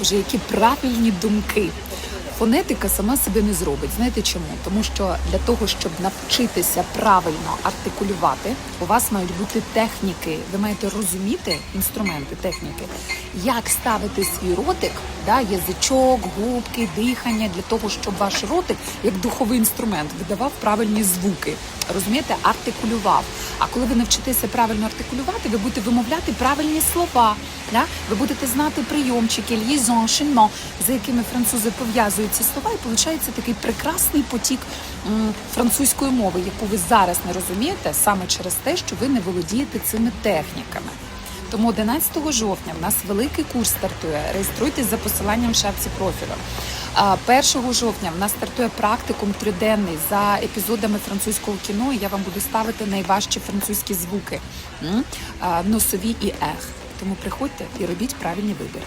Боже, які правильні думки. Фонетика сама себе не зробить. Знаєте чому? Тому що для того, щоб навчитися правильно артикулювати, у вас мають бути техніки. Ви маєте розуміти інструменти, техніки, як ставити свій ротик, да, язичок, губки, дихання для того, щоб ваш ротик, як духовий інструмент, видавав правильні звуки. Розумієте, артикулював. А коли ви навчитеся правильно артикулювати, ви будете вимовляти правильні слова. Да? Ви будете знати прийомчики, liaison, enchaînement, за якими французи пов'язують ці слова, і виходить такий прекрасний потік французької мови, яку ви зараз не розумієте саме через те, що ви не володієте цими техніками. Тому 11 жовтня в нас великий курс стартує. Реєструйтесь за посиланням в шапці профілю. А 1 жовтня в нас стартує практикум триденний за епізодами французького кіно. І я вам буду ставити найважчі французькі звуки носові і ех. Тому приходьте і робіть правильні вибір.